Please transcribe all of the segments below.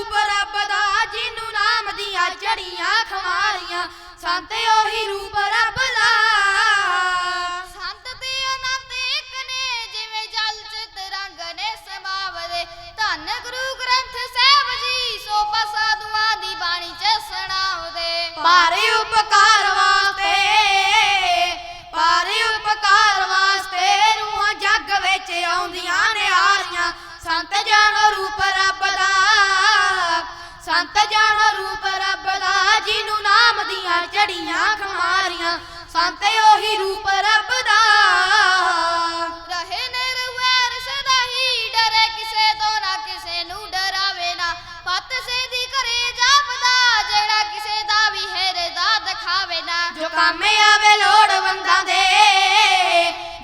ਰੂਪ ਰੱਬ ਦਾ ਜਿਹਨੂੰ ਨਾਮ ਦੀਆਂ ਜੜੀਆਂ ਖਮਾਰੀਆਂ ਸੰਤ ਉਹੀ ਰੂਪ ਰੱਬ ਦਾ ਸੰਤ ਤੇ ਅਨੰਤ ਇੱਕ ਨੇ ਜਿਵੇਂ ਜਲ ਚਿਤ ਰੰਗ ਨੇ ਸਮਾਵਦੇ। ਧੰਨ ਗੁਰੂ ਗ੍ਰੰਥ ਸਾਹਿਬ ਜੀ ਸੋਭਾ ਸਾਧੂਆਂ ਦੀ ਬਾਣੀ ਚ ਸੁਣਾਵਦੇ ਪਾਰੇ ਉਪਕਾਰ ਵਾਸਤੇ ਪਾਰੇ ਉਪਕਾਰ ਵਾਸਤੇ ਰੂਹਾਂ ਜੱਗ ਵਿੱਚ ਆਉਂਦੀਆਂ ਨੇ ਆਰੀਆਂ ਸੰਤ ਜਾਣੋ ਰੂਪ ਰੱਬ ਦਾ ਸੰਤ ਜਾਣੋ ਰੂਪ ਰੱਬ ਦਾ ਜਿਹਨੂੰ ਨਾਮ ਦੀਆਂ ਜੜੀਆਂ ਖਮਾਰੀਆਂ। ਸੰਤ ਉਹੀ ਰੂਪ ਰੱਬ ਦਾ। ਰਹੇ ਨਿਰਵੈਰ ਸਦਾ ਹੀ ਡਰੇ ਕਿਸੇ ਤੋਂ ਨਾ ਕਿਸੇ ਨੂੰ ਡਰਾਵੇ ਨਾ। ਪਤ ਸੇਦੀ ਕਰੇ ਜਾਪਦਾ ਜਿਹੜਾ ਕਿਸੇ ਦਾ ਵੀ ਹੈਰੇ ਦਾ ਦਿਖਾਵੇ ਨਾ। ਜੋ ਕੰਮ ਆਵੇ ਲੋੜਵੰਦਾਂ ਦੇ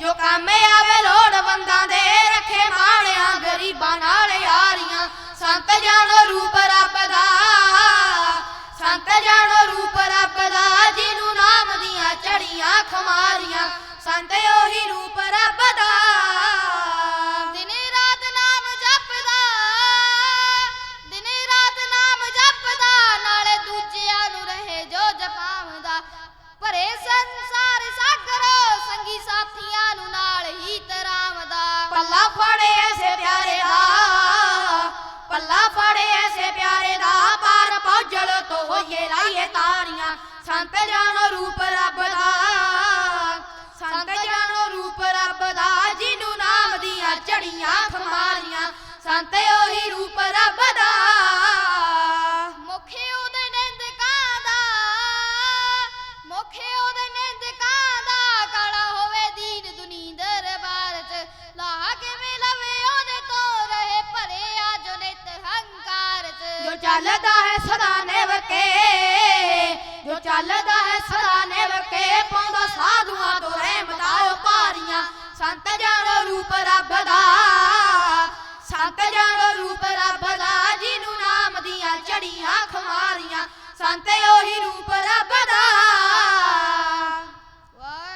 ਜੋ ਕੰਮ ਆਵੇ ਲੋੜਵੰਦਾਂ ਦੇ ਰੱਖੇ ਮਾਣਿਆਂ ਗਰੀਬਾਂ ਨਾਲ ਯਾਰੀਆਂ। ਸੰਤ ਜਾਣੋ ਰੂਪ ਚੜੀਆਂ ਖਮਾਰੀਆਂ ਸੰਤ ਉਹੀ ਰੂਪ ਰੱਬ ਦਾ। ਦਿਨੇ ਰਾਤ ਨਾਮ ਜਪਦਾ ਦਿਨੇ ਰਾਤ ਨਾਮ ਜਪਦਾ ਨਾਲੇ ਦੂਜਿਆਂ ਨੂੰ ਰਹੇ ਜੋ ਜਪਾਵਦਾ ਭਰੇ ਸੰਸਾਰ ਸਾਗਰ ਸੰਗੀ ਸਾਥੀਆਂ ਨੂੰ ਨਾਲ ਹੀ ਤਰਾਵਦਾ ਪੱਲਾ ਫੜੇ ਐਸੇ ਪਿਆਰੇ ਦਾ ਪੱਲਾ ਫੜੇ ਐਸੇ ਪਿਆਰੇ ਦਾ ਪਾਰ ਪਹੁੰਚਲ ਤੋਂ ਰਾਈਏ ਤਾਰੀਆਂ ਸੰਤ ਜਾਣੋ ਰੂਪ ਰੱਬ ਦਾ। ਸੰਤ ਜਾਣੋ ਰੂਪ ਰੱਬ ਦਾ ਜਿਹਨੂੰ ਨਾਮ ਦੀਆਂ ਚੜੀਆਂ ਖਮਾਰੀਆਂ ਸੰਤ ਉਹੀ ਰੂਪ ਰੱਬ ਦਾ। ਮੁਖੇ ਉਹਦੇ ਨਿੰਦਕਾਂ ਦਾ ਮੁਖੇ ਉਹਦੇ ਨਿੰਦਕਾਂ ਦਾ ਕਾਲਾ ਹੋਵੇ ਦੀਨ ਦੁਨੀ ਦਰਬਾਰ ਚ। ਲਾਹ ਕਿਵੇਂ ਲਵੇ ਉਹਦੇ ਤੋਂ ਰਹੇ ਭਰੇ ਆ ਜੋ ਨਿਤ ਹੰਕਾਰ ਚ। ਜੋ ਚੱਲਦਾ ਹੈ ਸਦਾ ਜੋ ਚੱਲਦਾ ਹੈ ਸਦਾ ਨਿਵ ਪਾਉਂਦਾ ਸਾਧੂਆਂ ਤੋਂ ਰਹਿਮਤਾਂ ਭਾਰੀਆਂ। ਸੰਤ ਜਾਣੋ ਰੂਪ ਰੱਬ ਦਾ। ਸੰਤ ਜਾਣੋ ਰੂਪ ਰੱਬ ਦਾ, ਜਿਹਨੂੰ ਨਾਮ ਦੀਆਂ ਚੜੀਆਂ ਖਮਾਰੀਆਂ ਸੰਤ ਉਹੀ ਰੂਪ ਰੱਬ ਦਾ।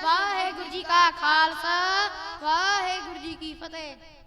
ਵਾਹਿਗੁਰੂ ਜੀ ਕਾ ਖਾਲਸਾ, ਵਾਹਿਗੁਰੂ ਜੀ ਕੀ ਫਤਿਹ।